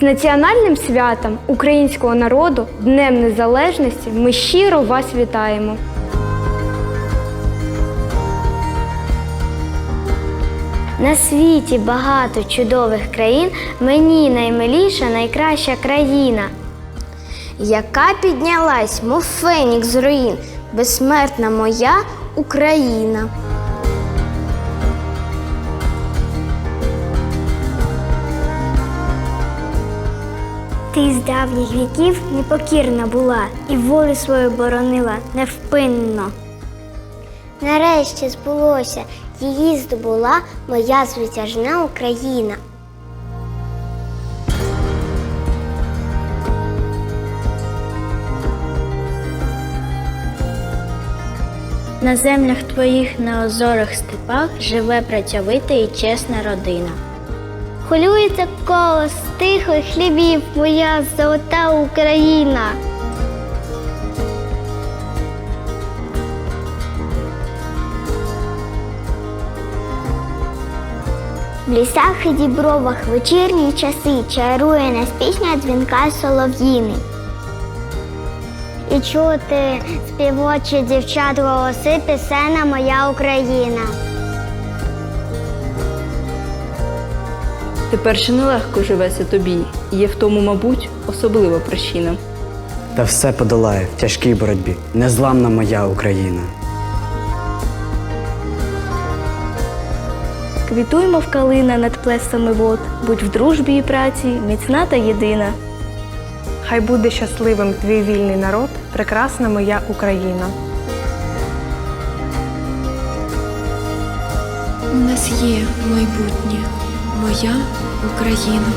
З національним святом українського народу Днем Незалежності ми щиро вас вітаємо. На світі багато чудових країн, мені наймиліша найкраща країна. Яка піднялась, мов фенікс з руїн, безсмертна моя Україна. Ти з давніх віків непокірна була і волю свою боронила невпинно. Нарешті збулося, її здобула моя звитяжна Україна. На землях твоїх на озорих степах живе працьовита і чесна родина. Хвилюється коло стихлих хлібів моя золота Україна. В лісах і дібровах вечірні часи чарує нас пісня дзвінка солов'їни. І чути співочі дівчат голоси пісена Моя Україна. Тепер ще нелегко живеться тобі, і є в тому, мабуть, особлива причина. Та все подолає в тяжкій боротьбі. Незламна моя Україна. Квітуймо в калина над плесами вод, будь в дружбі і праці, міцна та єдина. Хай буде щасливим твій вільний народ, прекрасна моя Україна. У нас є майбутнє, моя Україна.